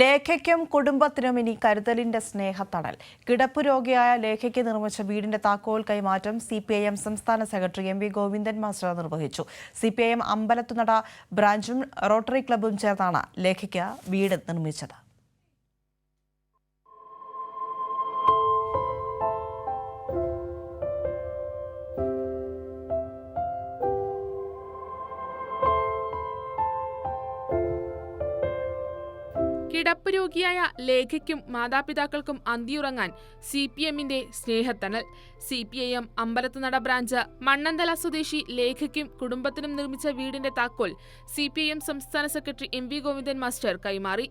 ലേഖയ്ക്കും കുടുംബത്തിനും ഇനി കരുതലിന്റെ സ്നേഹത്തണൽ. കിടപ്പ് രോഗിയായ ലേഖയ്ക്ക് നിർമ്മിച്ച വീടിന്റെ താക്കോൽ കൈമാറ്റം സി പി ഐ എം സംസ്ഥാന secretary M V Govindan master നിർവഹിച്ചു. C P I M Ambalathunada ബ്രാഞ്ചും rotary ക്ലബ്ബും ചേർന്നാണ് ലേഖയ്ക്ക് വീട് നിർമ്മിച്ചത്. കിടപ്പ് രോഗിയായ ലേഖയ്ക്കും മാതാപിതാക്കൾക്കും അന്തിയുറങ്ങാൻ സി പി എമ്മിന്റെ സ്നേഹത്തണൽ. C P I M Ambalathunada branch Mannanthala സ്വദേശി ലേഖയ്ക്കും കുടുംബത്തിനും നിർമ്മിച്ച വീടിന്റെ താക്കോൽ സി പി ഐ എം സംസ്ഥാന secretary M V Govindan master കൈമാറി.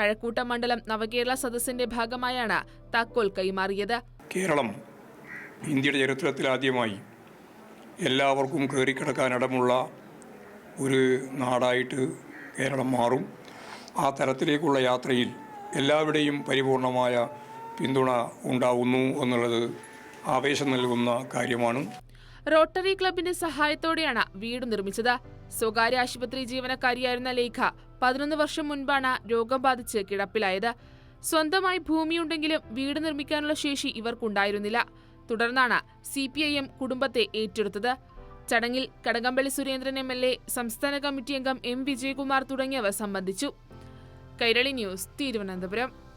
കഴക്കൂട്ട മണ്ഡലം നവകേരള സദസ്സിന്റെ ഭാഗമായാണ് താക്കോൽ കൈമാറിയത്. കേരളം ഇന്ത്യയുടെ ചരിത്രത്തിൽ ആദ്യമായി എല്ലാവർക്കും കയറിക്കിടക്കാൻ ഇടമുള്ള ഒരു നാടായിട്ട് കേരളം മാറും. ആ തരത്തിലേക്കുള്ള യാത്രയിൽ എല്ലാവരുടെയും പരിപൂർണമായ പിന്തുണ ഉണ്ടാവുന്നു എന്നുള്ളത് ആവേശം നൽകുന്ന കാര്യമാണ്. റോട്ടറി ക്ലബിന്റെ സഹായത്തോടെയാണ് വീട് നിർമ്മിച്ചത്. സ്വകാര്യ ആശുപത്രി ജീവനക്കാരിയായിരുന്ന ലേഖ പതിനൊന്ന് വർഷം മുൻപാണ് രോഗം ബാധിച്ച് കിടപ്പിലായത്. സ്വന്തമായി ഭൂമിയുണ്ടെങ്കിലും വീട് നിർമ്മിക്കാനുള്ള ശേഷി ഇവർക്കുണ്ടായിരുന്നില്ല. തുടർന്നാണ് സി പി ഐ എം കുടുംബത്തെ ഏറ്റെടുത്തത്. ചടങ്ങിൽ Kadakampally Surendran M L A സംസ്ഥാന കമ്മിറ്റി അംഗം എം വിജയകുമാർ തുടങ്ങിയവർ സംബന്ധിച്ചു. കൈരളി ന്യൂസ് തിരുവനന്തപുരം.